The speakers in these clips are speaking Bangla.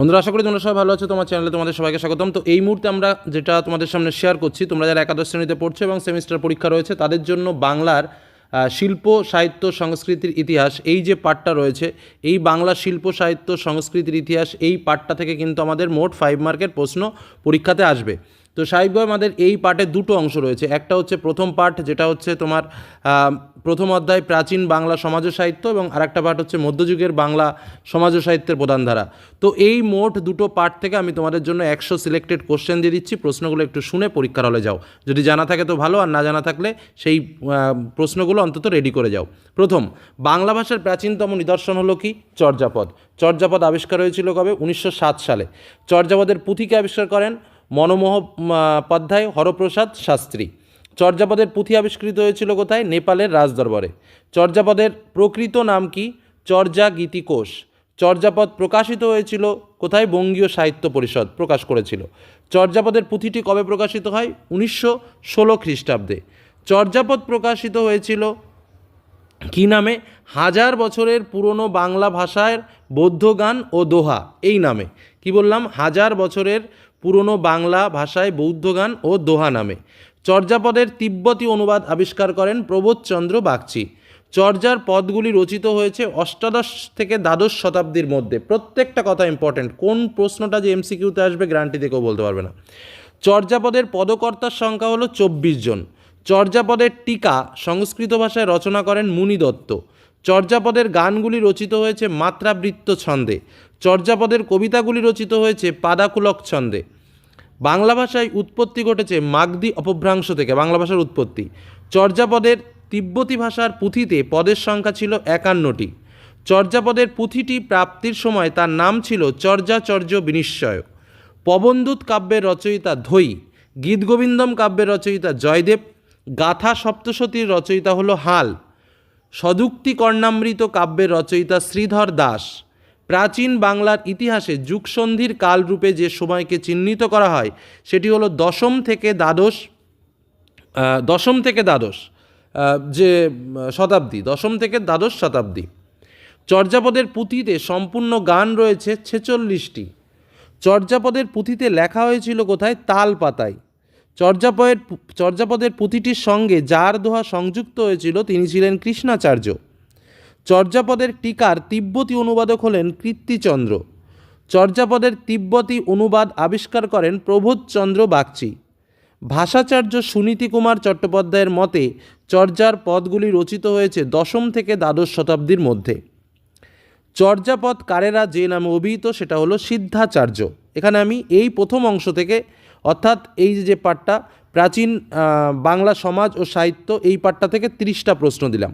বন্ধুরা, আশা করি তোমরা সবাই ভালো আছো, তোমার চ্যানেলে তোমাদের সবাইকে স্বাগতম। তো এই মুহূর্তে আমরা যেটা তোমাদের সামনে শেয়ার করছি, তোমরা যারা একাদশ শ্রেণীতে পড়ছো এবং সেমিস্টার পরীক্ষা রয়েছে, তাদের জন্য বাংলার শিল্প, সাহিত্য, সংস্কৃতির ইতিহাস, এই যে পাঠটা রয়েছে, এই বাংলা শিল্প, সাহিত্য, সংস্কৃতির ইতিহাস, এই পাঠটা থেকে কিন্তু আমাদের মোট ফাইভ মার্কের প্রশ্ন পরীক্ষাতে আসবে। তো স্বাভাবিকভাবে আমাদের এই পার্টে দুটো অংশ রয়েছে। একটা হচ্ছে প্রথম পার্ট যেটা হচ্ছে তোমার প্রথম অধ্যায় প্রাচীন বাংলা সমাজ সাহিত্য এবং আরেকটা পার্ট হচ্ছে মধ্যযুগের বাংলা সমাজ সাহিত্যের প্রধান ধারা। তো এই মোট দুটো পার্ট থেকে আমি তোমাদের জন্য একশো সিলেক্টেড কোশ্চেন দিয়ে দিচ্ছি। প্রশ্নগুলো একটু শুনে পরীক্ষার হলে যাও। যদি জানা থাকে তো ভালো, আর না জানা থাকলে সেই প্রশ্নগুলো অন্তত রেডি করে যাও। প্রথম, বাংলা ভাষার প্রাচীনতম নিদর্শন হলো কি? চর্যাপদ। চর্যাপদ আবিষ্কার হয়েছিল কবে? উনিশশো সাত সালে। চর্যাপদের পুঁথিকে আবিষ্কার করেন মনোমোহোপাধ্যায়, হরপ্রসাদ শাস্ত্রী। চর্যাপদের পুঁথি আবিষ্কৃত হয়েছিল কোথায়? নেপালের রাজদরবারে। চর্যাপদের প্রকৃত নাম কি? চর্যা গীতিকোষ চর্যাপদ প্রকাশিত হয়েছিল কোথায়? বঙ্গীয় সাহিত্য পরিষদ প্রকাশ করেছিল। চর্যাপদের পুঁথিটি কবে প্রকাশিত হয়? উনিশশো ষোলো খ্রিস্টাব্দে। চর্যাপদ প্রকাশিত হয়েছিল কি নামে? হাজার বছরের পুরনো বাংলা ভাষার বৌদ্ধ গান ও দোহা, এই নামে। কি বললাম? হাজার বছরের পুরনো বাংলা ভাষায় বৌদ্ধ গান ও দোহা নামে। চর্যাপদের তিব্বতী অনুবাদ আবিষ্কার করেন প্রবোধচন্দ্র বাগচি। চর্যার পদগুলি রচিত হয়েছে অষ্টাদশ থেকে দ্বাদশ শতাব্দীর মধ্যে। প্রত্যেকটা কথা ইম্পর্টেন্ট কোন প্রশ্নটা যে এমসিকিউতে আসবে গ্রান্টি থেকেও বলতে পারবে না। চর্যাপদের পদকর্তার সংখ্যা হলো চব্বিশ জন। চর্যাপদের টিকা সংস্কৃত ভাষায় রচনা করেন মুনি দত্ত। চর্যাপদের গানগুলি রচিত হয়েছে মাত্রাবৃত্ত ছন্দে। চর্যাপদের কবিতাগুলি রচিত হয়েছে পাদাকুলক ছন্দে। বাংলা ভাষায় উৎপত্তি ঘটেছে মাগদি অপভ্রাংশ থেকে, বাংলা ভাষার উৎপত্তি। চর্যাপদের তিব্বতী ভাষার পুঁথিতে পদের সংখ্যা ছিল একান্নটি। চর্যাপদের পুঁথিটি প্রাপ্তির সময় তার নাম ছিল চর্যাচর্য বিনিশ্চয়। পবনদূত কাব্যের রচয়িতা ধৈ গীতগোবিন্দম কাব্যের রচয়িতা জয়দেব, গাথা সপ্তশতীর রচয়িতা হলো হাল। সদুক্তি কর্ণামৃত কাব্যের রচয়িতা শ্রীধর দাস। প্রাচীন বাংলার ইতিহাসে যুগসন্ধির কালরূপে যে সময়কে চিহ্নিত করা হয়, সেটি হলো দশম থেকে দ্বাদশ দশম থেকে দ্বাদশ যে শতাব্দী, দশম থেকে দ্বাদশ শতাব্দী। চর্যাপদের পুঁথিতে সম্পূর্ণ গান রয়েছে ছেচল্লিশটি। চর্যাপদের পুঁথিতে লেখা হয়েছিল কোথায়? তাল পাতায় চর্যাপদের চর্যাপদের পুঁথিটির সঙ্গে যার দোহা সংযুক্ত হয়েছিল তিনি ছিলেন কৃষ্ণাচার্য। চর্যাপদের টিকার তিব্বতী অনুবাদক হলেন কীর্তিচন্দ্র। চর্যাপদের তিব্বতী অনুবাদ আবিষ্কার করেন প্রবোধচন্দ্র বাগচি। ভাষাচার্য সুনীতি কুমার চট্টোপাধ্যায়ের মতে, চর্যার পদগুলি রচিত হয়েছে দশম থেকে দ্বাদশ শতাব্দীর মধ্যে। চর্যাপদ কারেরা যে নামে অভিহিত, সেটা হলো সিদ্ধাচার্য। এখানে আমি এই প্রথম অংশ থেকে অর্থাৎ এই যে পাঠটা, প্রাচীন বাংলা সমাজ ও সাহিত্য এই পাঠটা থেকে তিরিশটা প্রশ্ন দিলাম।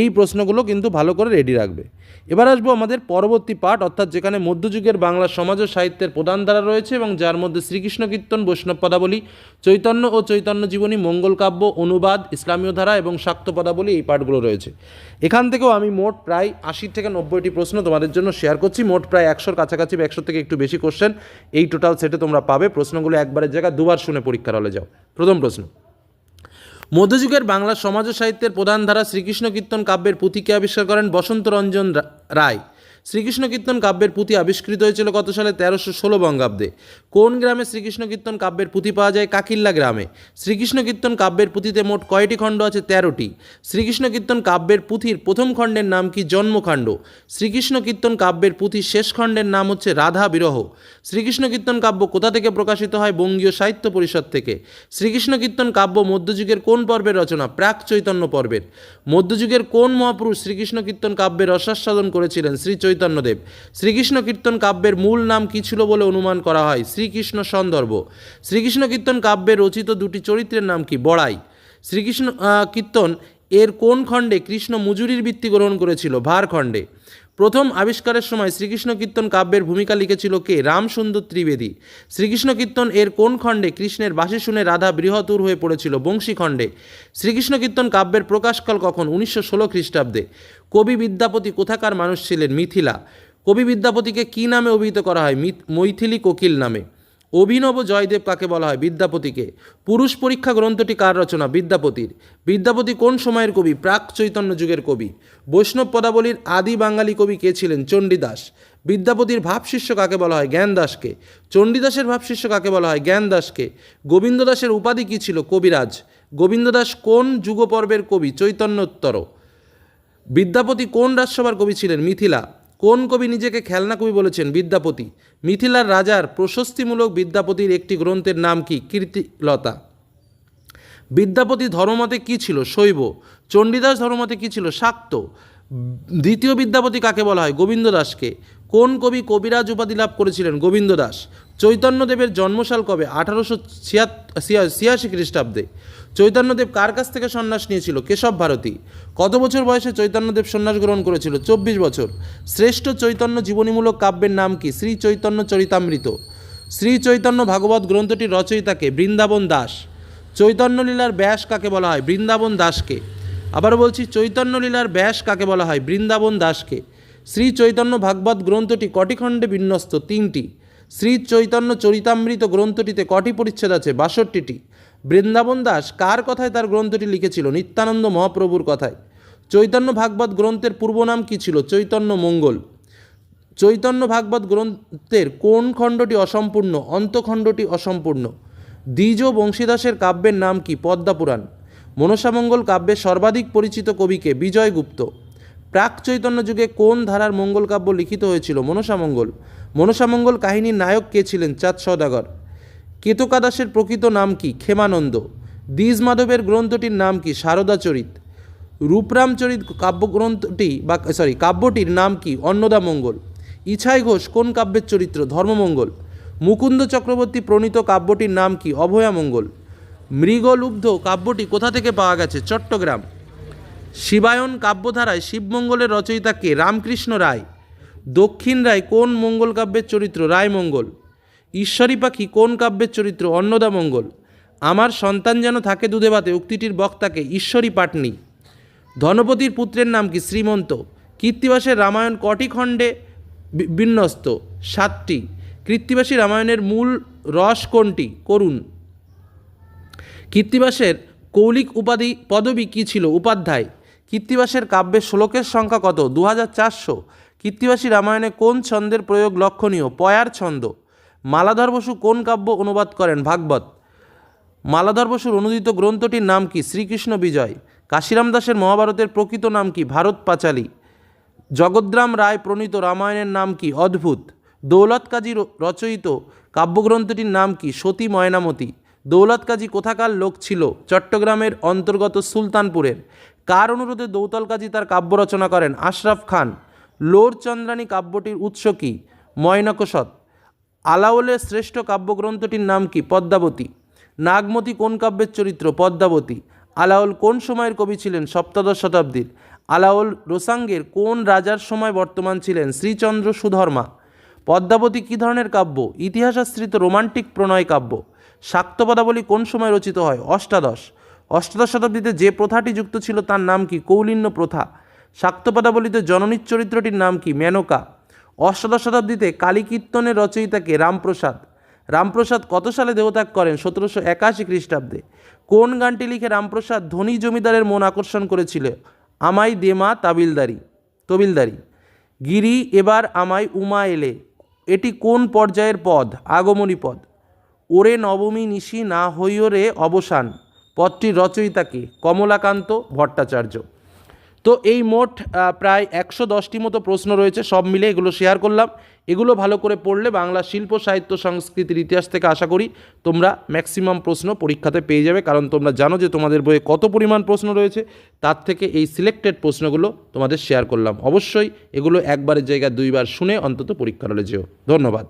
এই প্রশ্নগুলো কিন্তু ভালো করে রেডি রাখবে। এবার আসব আমাদের পরবর্তী পাঠ, অর্থাৎ যেখানে মধ্যযুগের বাংলা সমাজ ও সাহিত্যের প্রধান ধারা রয়েছে এবং যার মধ্যে শ্রীকৃষ্ণ কীর্তন, বৈষ্ণব পদাবলী, চৈতন্য ও চৈতন্য জীবনী, মঙ্গল কাব্য, অনুবাদ, ইসলামীয় ধারা এবং শাক্ত পদাবলী এই পাঠগুলো রয়েছে। এখান থেকেও আমি মোট প্রায় আশি থেকে নব্বইটি প্রশ্ন তোমাদের জন্য শেয়ার করছি। মোট প্রায় একশোর কাছাকাছি বা একশো থেকে একটু বেশি কোশ্চেন এই টোটাল সেটে তোমরা পাবে। প্রশ্নগুলো একবারের জায়গায় দুবার শুনে পরীক্ষার হলে যাও। প্রথম প্রশ্ন। মধ্যযুগের বাংলা সমাজ ও সাহিত্যের প্রধান ধারা শ্রীকৃষ্ণ কীর্তন কাব্যের পুঁথিকে আবিষ্কার করেন বসন্ত রঞ্জন রায়। শ্রীকৃষ্ণ কীর্তন কাব্যের পুঁথি আবিষ্কৃত হয়েছিল কত সালে? তেরোশো ষোলো বঙ্গাব্দে। কোন গ্রামে শ্রীকৃষ্ণ কীর্তন কাব্যের পুঁথি পাওয়া যায়? কাকিল্লা গ্রামে। শ্রীকৃষ্ণ কীর্তন কাব্যের পুঁথিতে মোট কয়টি খণ্ড আছে? তেরোটি। শ্রীকৃষ্ণ কীর্তন কাব্যের পুঁথির প্রথম খণ্ডের নাম কি? জন্মখণ্ড। শ্রীকৃষ্ণ কীর্তন কাব্যের পুঁথির শেষ খণ্ডের নাম হচ্ছে রাধা বিরহ। শ্রীকৃষ্ণ কীর্তন কাব্য কোথা থেকে প্রকাশিত হয়? বঙ্গীয় সাহিত্য পরিষদ থেকে। শ্রীকৃষ্ণ কীর্তন কাব্য মধ্যযুগের কোন পর্বের রচনা? প্রাক চৈতন্য পর্বের। মধ্যযুগের কোন মহাপুরুষ শ্রীকৃষ্ণ কীর্তন কাব্যের রসাস্বাদন করেছিলেন? শ্রী চৈতন্যদেব। শ্রীকৃষ্ণ কীর্তন কাব্যের মূল নাম কী ছিল বলে অনুমান করা হয়? শ্রীকৃষ্ণ সন্দর্ভ। শ্রীকৃষ্ণ কীর্তন কাব্যে রচিত দুটি চরিত্রের নাম কি? বড়াই। শ্রীকৃষ্ণ কীর্তন এর কোন খণ্ডে কৃষ্ণ মজুরির বৃত্তি গ্রহণ করেছিল? ভার খণ্ডে। প্রথম আবিষ্কারের সময় শ্রীকৃষ্ণ কীর্তন কাব্যের ভূমিকা লিখেছিল কে? রামসুন্দর ত্রিবেদী। শ্রীকৃষ্ণ কীর্তন এর কোন খণ্ডে কৃষ্ণের বাসি শুনে রাধা বৃহতুর হয়ে পড়েছিল? বংশী খণ্ডে। শ্রীকৃষ্ণ কীর্তন কাব্যের প্রকাশকাল কখন? উনিশশো ষোলো খ্রিস্টাব্দে। কবি বিদ্যাপতি কোথাকার মানুষ ছিলেন? মিথিলা। কবি বিদ্যাপতিকে কী নামে অভিহিত করা হয়? মিথ- মৈথিলি কোকিল নামে। অভিনব জয়দেব কাকে বলা হয়? বিদ্যাপতিকে। পুরুষ পরীক্ষা গ্রন্থটি কার রচনা? বিদ্যাপতির। বিদ্যাপতি কোন সময়ের কবি? প্রাক চৈতন্য যুগের কবি। বৈষ্ণব পদাবলীর আদি বাঙালি কবি কে ছিলেন? চণ্ডীদাস। বিদ্যাপতির ভাবশিষ্য কাকে বলা হয়? জ্ঞান দাসকে চণ্ডীদাসের ভাবশিষ্য কাকে বলা হয়? জ্ঞান দাসকে গোবিন্দ দাসের উপাধি কী ছিল? কবিরাজ। গোবিন্দ দাস কোন যুগপর্বের কবি? চৈতন্যোত্তর। বিদ্যাপতি কোন রাজসভার কবি ছিলেন? মিথিলা। কোন কবি নিজেকে খেলনা কবি বলেছেন? বিদ্যাপতি। মিথিলার রাজার প্রশস্তিমূলক বিদ্যাপতির একটি গ্রন্থের নাম কি? কীর্তিলতা। বিদ্যাপতি ধর্মমতে কি ছিল? শৈব। চণ্ডীদাস ধর্মমতে কি ছিল? শাক্ত। দ্বিতীয় বিদ্যাপতি কাকে বলা হয়? গোবিন্দ দাসকে কোন কবি কবিরাজ উপাধি লাভ করেছিলেন? গোবিন্দ দাস চৈতন্যদেবের জন্মসাল কবে? আঠারোশো ছিয়াশি খ্রিস্টাব্দে। চৈতন্যদেব কার কাছ থেকে সন্ন্যাস নিয়েছিল? কেশব ভারতী। কত বছর বয়সে চৈতন্যদেব সন্ন্যাস গ্রহণ করেছিল? চব্বিশ বছর। শ্রেষ্ঠ চৈতন্য জীবনীমূলক কাব্যের নাম কি? শ্রী চৈতন্য চরিতামৃত। শ্রী চৈতন্য ভাগবত গ্রন্থটির রচয়িতাকে বৃন্দাবন দাস। চৈতন্যলীলার ব্যাস কাকে বলা হয়? বৃন্দাবন দাসকে। আবার বলছি চৈতন্যলীলার ব্যাস কাকে বলা হয়? বৃন্দাবন দাসকে। শ্রী চৈতন্য ভাগবত গ্রন্থটি কটি খণ্ডে বিন্যস্ত? তিনটি। শ্রী চৈতন্য চরিতামৃত গ্রন্থটিতে কটি পরিচ্ছেদ আছে? বাষট্টিটি। বৃন্দাবন দাস কার কথায় তার গ্রন্থটি লিখেছিল? নিত্যানন্দ মহাপ্রভুর কথায়। চৈতন্য ভাগবত গ্রন্থের পূর্ব নাম কী ছিল? চৈতন্য মঙ্গল। চৈতন্য ভাগবত গ্রন্থের কোন খণ্ডটি অসম্পূর্ণ? অন্তখণ্ডটি অসম্পূর্ণ। দ্বিজ বংশীদাসের কাব্যের নাম কি? পদ্মাপুরাণ মনসামঙ্গল কাব্যের সর্বাধিক পরিচিত কবিকে বিজয়গুপ্ত। প্রাক চৈতন্য যুগে কোন ধারার মঙ্গল কাব্য লিখিত হয়েছিল? মনসামঙ্গল। মনসামঙ্গল কাহিনীর নায়ক কে ছিলেন চাঁদ সদাগর কেতকা দাসের প্রকৃত নাম কি? ক্ষেমানন্দ। দ্বিজ মাধবের গ্রন্থটির নাম কি? সারদাচরিত রূপরামচরিত কাব্যগ্রন্থটি বা সরি কাব্যটির নাম কি? অন্নদামঙ্গল ইছাই ঘোষ কোন কাব্যের চরিত্র? ধর্মমঙ্গল। মুকুন্দ চক্রবর্তী প্রণীত কাব্যটির নাম কি? অভয়ামঙ্গল মৃগলুব্ধ কাব্যটি কোথা থেকে পাওয়া গেছে? চট্টগ্রাম। শিবায়ন কাব্যধারায় শিবমঙ্গলের রচয়িতা কে? রামকৃষ্ণ রায়। দক্ষিণ রায় কোন মঙ্গল কাব্যের চরিত্র? রায়মঙ্গল ঈশ্বরী পাখি কোন কাব্যের চরিত্র? অন্নদা মঙ্গল। আমার সন্তান যেন থাকে দুধে উক্তিটির বক্তাকে ঈশ্বরী পাটনি। ধনপতির পুত্রের নাম কি? শ্রীমন্ত। কীর্তিবাসের রামায়ণ কটি খণ্ডে বিন্যস্ত? সাতটি। কৃত্তিবাসী রামায়ণের মূল রস কোনটি? করুন। কীর্তিবাসের কৌলিক উপাধি, পদবী কী ছিল? উপাধ্যায়। কীর্তিবাসের কাব্যের শ্লোকের সংখ্যা কত? দু হাজার চারশো। কীর্তিবাসী রামায়ণে কোন ছন্দের প্রয়োগ লক্ষণীয়? পয়ার ছন্দ। মালাধর বসু কোন কাব্য অনুবাদ করেন? ভাগবত। মালাধর বসুর অনুদিত গ্রন্থটির নাম কি? শ্রীকৃষ্ণ বিজয়। কাশিরাম দাসের মহাভারতের প্রকৃত নাম কি? ভারত পাঁচালী। জগদ্রাম রায় প্রণীত রামায়ণের নাম কি? অদ্ভুত। দৌলত কাজী রচয়িত কাব্যগ্রন্থটির নাম কি? সতী ময়নামতি। দৌলত কাজী কোথাকার লোক ছিল? চট্টগ্রামের অন্তর্গত সুলতানপুরের। কার অনুরোধে দৌতল কাজী তার কাব্য রচনা করেন? আশরাফ খান। লোর চন্দ্রানী কাব্যটির উৎস কি? ময়নাকসৎ। আলাওলের শ্রেষ্ঠ কাব্যগ্রন্থটির নাম কি? পদ্মাবতী। নাগমতী কোন কাব্যের চরিত্র? পদ্মাবতী। আলাওল কোন সময়ের কবি ছিলেন? সপ্তদশ শতাব্দীর। আলাওল রোসাঙ্গের কোন রাজার সময় বর্তমান ছিলেন? শ্রীচন্দ্র সুধর্মা। পদ্মাবতী কী ধরনের কাব্য? ইতিহাসাশ্রিত রোমান্টিক প্রণয় কাব্য। শাক্তপদাবলী কোন সময় রচিত হয়? অষ্টাদশ। অষ্টাদশ শতাব্দীতে যে প্রথাটি যুক্ত ছিল তার নাম কি? কৌলিন্য প্রথা। শাক্তপদাবলীতে জননীর চরিত্রটির নাম কি? মেনকা। অষ্টাদশ শতাব্দীতে কালীকীর্তনের রচয়িতাকে রামপ্রসাদ। রামপ্রসাদ কত সালে দেহত্যাগ করেন? সতেরোশো একাশি খ্রিস্টাব্দে। কোন গানটি লিখে রামপ্রসাদ ধনী জমিদারের মন আকর্ষণ করেছিল? আমাই দেমা তাবিলদারি। তবিলদারি। গিরি, এবার আমায় উমা এলে। এটি কোন পর্যায়ের পদ? আগমনী পদ। ওরে নবমী নিশি না হইও রে অবসান। পদটির রচয়িতাকে কমলাকান্ত ভট্টাচার্য। তো এই মোট প্রায় একশো দশটি মতো প্রশ্ন রয়েছে, সব মিলে এগুলো শেয়ার করলাম। এগুলো ভালো করে পড়লে বাংলা শিল্প, সাহিত্য, সংস্কৃতির ইতিহাস থেকে আশা করি তোমরা ম্যাক্সিমাম প্রশ্ন পরীক্ষাতে পেয়ে যাবে। কারণ তোমরা জানো যে তোমাদের বইয়ে কত পরিমাণ প্রশ্ন রয়েছে, তার থেকে এই সিলেক্টেড প্রশ্নগুলো তোমাদের শেয়ার করলাম। অবশ্যই এগুলো একবারের জায়গায় দুইবার শুনে অন্তত পরীক্ষার হলে যেও। ধন্যবাদ।